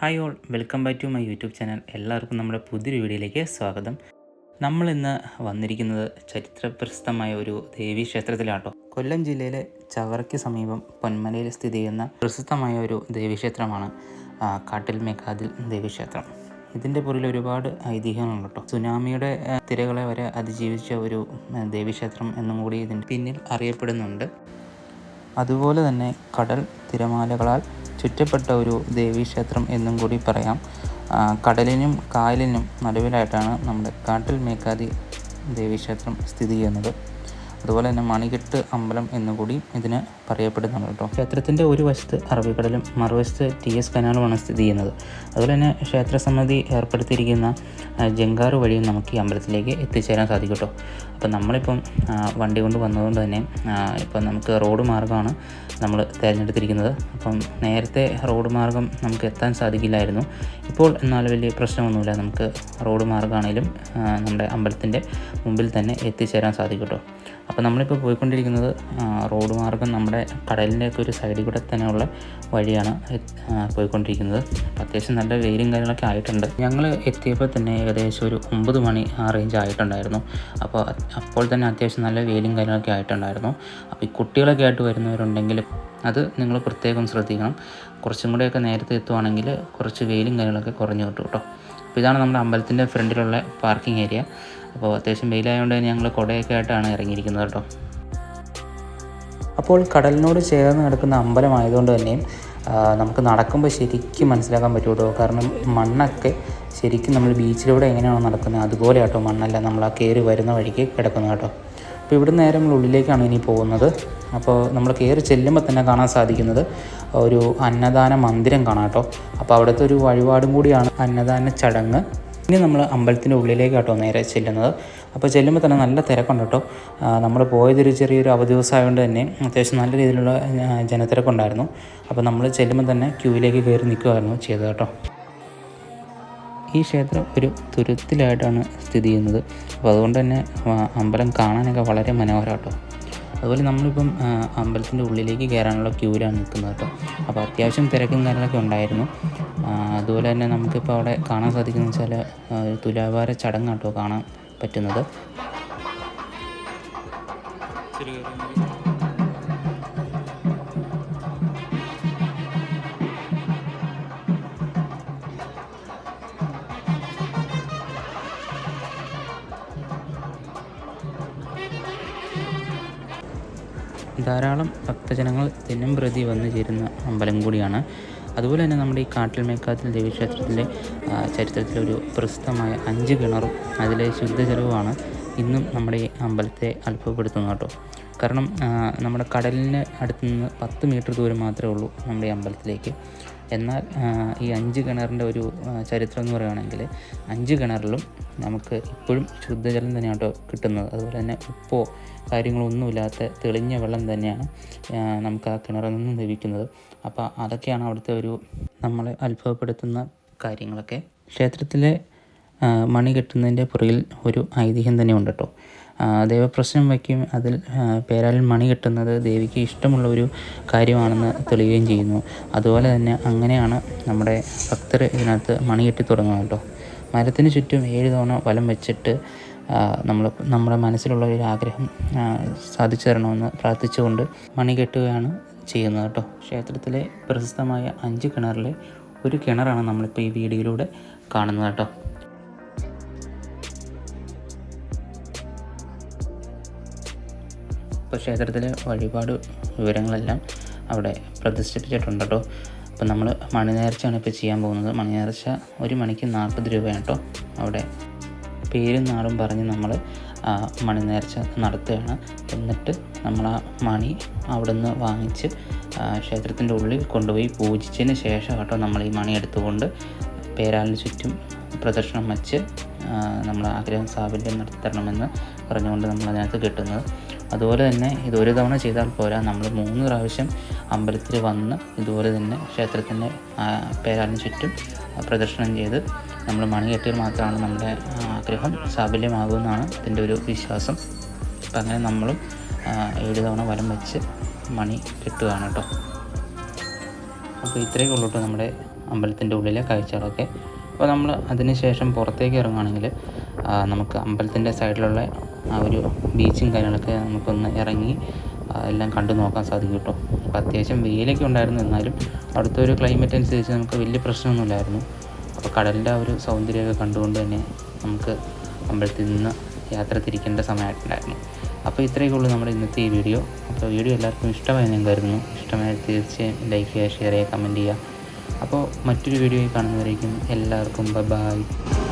Hi all welcome back to my YouTube channel എല്ലാവർക്കും നമ്മുടെ പുതിയൊരു വീഡിയോയിലേക്ക് സ്വാഗതം. നമ്മൾ ഇന്ന് വന്നിരിക്കുന്നത് ചരിത്രപ്രസിദ്ധമായ ഒരു ദേവീ ക്ഷേത്രത്തിലാട്ടോ. കൊല്ലം ജില്ലയിലെ ചവറയ്ക്ക് സമീപം പൊന്മലയിൽ സ്ഥിതി ചെയ്യുന്ന പ്രസിദ്ധമായ ഒരു ദേവീക്ഷേത്രമാണ് കാട്ടിൽ മേഘാതിൽ ദേവീക്ഷേത്രം ഇതിന്റെ പുറകിൽ ഒരുപാട് ഐതിഹ്യങ്ങളുണ്ട് കേട്ടോ സുനാമിയുടെ തിരകളെ വരെ അതിജീവിച്ച ഒരു ദേവീക്ഷേത്രം എന്നും കൂടി ഇതിന്റെ പിന്നിൽ അറിയപ്പെടുന്നുണ്ട്. അതുപോലെ തന്നെ കടൽ തിരമാലകളാൽ ചുറ്റപ്പെട്ട ഒരു ദേവീക്ഷേത്രം എന്നും കൂടി പറയാം. കടലിനും കായലിനും നടുവിലായിട്ടാണ് നമ്മുടെ കാട്ടിൽ മേക്കാതി ദേവീക്ഷേത്രം സ്ഥിതി ചെയ്യുന്നത്. അതുപോലെ തന്നെ മണികെട്ട് അമ്പലം എന്നുകൂടി ഇതിന് പറയപ്പെടുന്നുണ്ട് കേട്ടോ. ക്ഷേത്രത്തിന്റെ ഒരു വശത്ത് അറബിക്കടലും മറുവശത്ത് ടി എസ് കനാലുമാണ് സ്ഥിതി ചെയ്യുന്നത്. അതുപോലെ തന്നെ ക്ഷേത്ര സമിതി ഏർപ്പെടുത്തിയിരിക്കുന്ന ജങ്കാറ് വഴിയും നമുക്ക് ഈ അമ്പലത്തിലേക്ക് എത്തിച്ചേരാൻ സാധിക്കും കേട്ടോ. അപ്പം നമ്മളിപ്പം വണ്ടി കൊണ്ട് വന്നതുകൊണ്ട് തന്നെ ഇപ്പം നമുക്ക് റോഡ് മാർഗമാണ് നമ്മൾ തിരഞ്ഞെടുത്തിരിക്കുന്നത്. അപ്പം നേരത്തെ റോഡ് മാർഗം നമുക്ക് എത്താൻ സാധിക്കില്ലായിരുന്നു. ഇപ്പോൾ എന്നാൽ വലിയ പ്രശ്നമൊന്നുമില്ല. നമുക്ക് റോഡ് മാർഗമാണെങ്കിലും നമ്മുടെ അമ്പലത്തിന്റെ മുമ്പിൽ തന്നെ എത്തിച്ചേരാൻ സാധിക്കും കേട്ടോ. അപ്പോൾ നമ്മളിപ്പോൾ പോയിക്കൊണ്ടിരിക്കുന്നത് റോഡ് മാർഗം നമ്മുടെ കടലിന്റെയൊക്കെ ഒരു സൈഡിൽ കൂടെ തന്നെയുള്ള വഴിയാണ് പോയിക്കൊണ്ടിരിക്കുന്നത്. അത്യാവശ്യം നല്ല വെയിലും കാര്യങ്ങളൊക്കെ ആയിട്ടുണ്ട്. ഞങ്ങൾ എത്തിയപ്പോൾ തന്നെ ഏകദേശം ഒരു ഒമ്പത് മണി ആ റേഞ്ച് ആയിട്ടുണ്ടായിരുന്നു. അപ്പോൾ അപ്പോൾ തന്നെ അത്യാവശ്യം നല്ല വെയിലും കാര്യങ്ങളൊക്കെ ആയിട്ടുണ്ടായിരുന്നു. അപ്പോൾ ഈ കുട്ടികളൊക്കെ ആയിട്ട് വരുന്നവരുണ്ടെങ്കിൽ അത് നിങ്ങൾ പ്രത്യേകം ശ്രദ്ധിക്കണം. കുറച്ചും കൂടെയൊക്കെ നേരത്തെ എത്തുവാണെങ്കിൽ കുറച്ച് വെയിലും കാര്യങ്ങളൊക്കെ കുറഞ്ഞു കിട്ടും കേട്ടോ. അപ്പോൾ ഇതാണ് നമ്മുടെ അമ്പലത്തിന്റെ ഫ്രണ്ടിലുള്ള പാർക്കിംഗ് ഏരിയ. അപ്പോൾ അത്യാവശ്യം വെയിലായതുകൊണ്ട് തന്നെ ഞങ്ങൾ കുടയൊക്കെ ആയിട്ടാണ് ഇറങ്ങിയിരിക്കുന്നത് കേട്ടോ. അപ്പോൾ കടലിനോട് ചേർന്ന് കിടക്കുന്ന അമ്പലമായതുകൊണ്ട് തന്നെ നമുക്ക് നടക്കുമ്പോൾ ശരിക്കും മനസ്സിലാക്കാൻ പറ്റുള്ളൂ. കാരണം മണ്ണൊക്കെ ശരിക്കും നമ്മൾ ബീച്ചിലൂടെ എങ്ങനെയാണോ നടക്കുന്നത് അതുപോലെ കേട്ടോ മണ്ണല്ല. നമ്മൾ ആ കയറി വരുന്ന വഴിക്ക് കിടക്കുന്നത് കേട്ടോ. അപ്പോൾ ഇവിടെ നേരെ നമ്മൾ ഉള്ളിലേക്കാണ് ഇനി പോകുന്നത്. അപ്പോൾ നമ്മൾ കയറി ചെല്ലുമ്പോൾ തന്നെ കാണാൻ സാധിക്കുന്നത് ഒരു അന്നദാന മന്ദിരം കാണാം കേട്ടോ. അപ്പോൾ അവിടുത്തെ ഒരു വഴിപാടും കൂടിയാണ് അന്നദാന ചടങ്ങ്. ഇനി നമ്മൾ അമ്പലത്തിന്റെ ഉള്ളിലേക്കാട്ടോ നേരെ ചെല്ലുന്നത്. അപ്പോൾ ചെല്ലുമ്പോൾ തന്നെ നല്ല തിരക്കുണ്ട് കേട്ടോ. നമ്മൾ പോയതൊരു ചെറിയൊരു അവധി ദിവസമായതുകൊണ്ട് തന്നെ അത്യാവശ്യം നല്ല രീതിയിലുള്ള ജനത്തിരക്കുണ്ടായിരുന്നു. അപ്പോൾ നമ്മൾ ചെല്ലുമ്പോൾ തന്നെ ക്യൂവിലേക്ക് കയറി നിൽക്കുമായിരുന്നു ചെയ്തത് കേട്ടോ. ഈ ക്ഷേത്രം ഒരു തുരുത്തിലായിട്ടാണ് സ്ഥിതി ചെയ്യുന്നത്. അപ്പോൾ അതുകൊണ്ട് തന്നെ അമ്പലം കാണാനൊക്കെ വളരെ മനോഹരം കേട്ടോ. അതുപോലെ നമ്മളിപ്പം അമ്പലത്തിന്റെ ഉള്ളിലേക്ക് കയറാനുള്ള ക്യൂവിലാണ് നിൽക്കുന്നത് കേട്ടോ. അപ്പോൾ അത്യാവശ്യം തിരക്കും കാര്യങ്ങളൊക്കെ ഉണ്ടായിരുന്നു. അതുപോലെ തന്നെ നമുക്കിപ്പോൾ അവിടെ കാണാൻ സാധിക്കുന്നത് വെച്ചാൽ ഒരു തുലാഭാര ചടങ്ങ് കേട്ടോ കാണാൻ പറ്റുന്നത്. ധാരാളം ഭക്തജനങ്ങൾ ദിനം പ്രതി വന്നു ചേരുന്ന അമ്പലം കൂടിയാണ്. അതുപോലെ തന്നെ നമ്മുടെ ഈ കാട്ടിൽ മേക്കാത്തിൽ ദേവീക്ഷേത്രത്തിന്റെ ചരിത്രത്തിലൊരു പ്രസിദ്ധമായ അഞ്ച് കിണറും അതിലെ ശുദ്ധജലവുമാണ് ഇന്നും നമ്മുടെ ഈ അമ്പലത്തെ അത്ഭുതപ്പെടുത്തുന്നത് കേട്ടോ. കാരണം നമ്മുടെ കടലിന് അടുത്ത് നിന്ന് പത്ത് മീറ്റർ ദൂരം മാത്രമേ ഉള്ളൂ നമ്മുടെ ഈ അമ്പലത്തിലേക്ക്. എന്നാൽ ഈ അഞ്ച് കിണറിന്റെ ഒരു ചരിത്രം എന്ന് പറയുകയാണെങ്കിൽ അഞ്ച് കിണറിലും നമുക്ക് ഇപ്പോഴും ശുദ്ധജലം തന്നെയാണ് കേട്ടോ കിട്ടുന്നത്. അതുപോലെ തന്നെ ഉപ്പോ കാര്യങ്ങളൊന്നുമില്ലാത്ത തെളിഞ്ഞ വെള്ളം തന്നെയാണ് നമുക്ക് ആ കിണറിൽ നിന്നും ലഭിക്കുന്നത്. അപ്പോൾ അതൊക്കെയാണ് അവിടുത്തെ ഒരു നമ്മളെ അത്ഭുതപ്പെടുത്തുന്ന കാര്യങ്ങളൊക്കെ. ക്ഷേത്രത്തിലെ മണി കെട്ടുന്നതിന്റെ പുറകിൽ ഒരു ഐതിഹ്യം തന്നെ ഉണ്ട് കേട്ടോ ദൈവപ്രശ്നം വയ്ക്കും അതിൽ പേരാലിൽ മണി കെട്ടുന്നത് ദേവിക്ക് ഇഷ്ടമുള്ള ഒരു കാര്യമാണെന്ന് തെളിയുകയും ചെയ്യുന്നു. അതുപോലെ തന്നെ അങ്ങനെയാണ് നമ്മുടെ ഭക്തർ ഇതിനകത്ത് മണി കെട്ടി തുടങ്ങുന്നത് കേട്ടോ മരത്തിന് ചുറ്റും ഏഴ് തവണ വലം വെച്ചിട്ട് നമ്മൾ നമ്മുടെ മനസ്സിലുള്ള ഒരു ആഗ്രഹം സാധിച്ചു തരണമെന്ന് പ്രാർത്ഥിച്ചുകൊണ്ട് മണി കെട്ടുകയാണ് ചെയ്യുന്നത് കേട്ടോ ക്ഷേത്രത്തിലെ പ്രശസ്തമായ അഞ്ച് കിണറിലെ ഒരു കിണറാണ് നമ്മളിപ്പോൾ ഈ വീഡിയോയിലൂടെ കാണുന്നത് കേട്ടോ ഇപ്പോൾ ക്ഷേത്രത്തിലെ വഴിപാട് വിവരങ്ങളെല്ലാം അവിടെ പ്രദർശിപ്പിച്ചിട്ടുണ്ട് കേട്ടോ അപ്പോൾ നമ്മൾ മണിനേർച്ചയാണ് ഇപ്പോൾ ചെയ്യാൻ പോകുന്നത്. മണിനേർച്ച ഒരു മണിക്ക് നാൽപ്പത് രൂപയാണ് കേട്ടോ. അവിടെ പേരും നാളും പറഞ്ഞ് നമ്മൾ മണിനേർച്ച നടത്തുകയാണ്. എന്നിട്ട് നമ്മൾ ആ മണി അവിടെ നിന്ന് വാങ്ങിച്ച് ക്ഷേത്രത്തിന്റെ ഉള്ളിൽ കൊണ്ടുപോയി പൂജിച്ചതിന് ശേഷം കേട്ടോ നമ്മൾ ഈ മണി എടുത്തുകൊണ്ട് പേരാലിന് ചുറ്റും പ്രദർശനം വച്ച് നമ്മൾ ആഗ്രഹം സാഫല്യം നടത്തണമെന്ന് പറഞ്ഞുകൊണ്ട് നമ്മൾ അതിനകത്ത് കിട്ടുന്നത്. അതുപോലെ തന്നെ ഇത് ഒരു തവണ ചെയ്താൽ പോരാ. നമ്മൾ മൂന്ന് പ്രാവശ്യം അമ്പലത്തിൽ വന്ന് ഇതുപോലെ തന്നെ ക്ഷേത്രത്തിന്റെ പേരാലിന് ചുറ്റും പ്രദർശനം ചെയ്ത് നമ്മൾ മണി കെട്ടിയാൽ മാത്രമാണ് നമ്മുടെ ആഗ്രഹം സാഫല്യമാകുമെന്നാണ് ഇതിന്റെ ഒരു വിശ്വാസം. അപ്പം അങ്ങനെ നമ്മളും ഏഴ് തവണ വലം വെച്ച് മണി കെട്ടുകയാണ് കേട്ടോ. അപ്പോൾ ഇത്രയൊക്കെ ഉള്ളൂ കേട്ടോ നമ്മുടെ അമ്പലത്തിന്റെ ഉള്ളിലെ കാഴ്ചകളൊക്കെ. അപ്പോൾ നമ്മൾ അതിന് ശേഷം പുറത്തേക്ക് ഇറങ്ങുകയാണെങ്കിൽ നമുക്ക് അമ്പലത്തിന്റെ സൈഡിലുള്ള ആ ഒരു ബീച്ചും കാര്യങ്ങളൊക്കെ നമുക്കൊന്ന് ഇറങ്ങി എല്ലാം കണ്ടു നോക്കാൻ സാധിക്കും കേട്ടോ. അപ്പോൾ അത്യാവശ്യം വെയിലൊക്കെ ഉണ്ടായിരുന്നു. എന്നാലും അവിടുത്തെ ഒരു ക്ലൈമറ്റ് അനുസരിച്ച് നമുക്ക് വലിയ പ്രശ്നമൊന്നുമില്ലായിരുന്നു. അപ്പോൾ കടലിന്റെ ആ ഒരു സൗന്ദര്യമൊക്കെ കണ്ടുകൊണ്ട് തന്നെ നമുക്ക് അമ്പലത്തിൽ നിന്ന് യാത്ര തിരിക്കേണ്ട സമയമായിട്ടുണ്ടായിരുന്നു. അപ്പോൾ ഇത്രയൊക്കെ ഉള്ളൂ നമ്മുടെ ഇന്നത്തെ ഈ വീഡിയോ. അപ്പോൾ വീഡിയോ എല്ലാവർക്കും ഇഷ്ടമായി ഞാൻ കരുതുന്നു. ഇഷ്ടമായ തീർച്ചയായും ലൈക്ക് ചെയ്യുക ഷെയർ ചെയ്യുക കമന്റ് ചെയ്യുക. അപ്പോൾ മറ്റൊരു വീഡിയോയിൽ കാണുന്നവരേക്കും എല്ലാവർക്കും ബൈ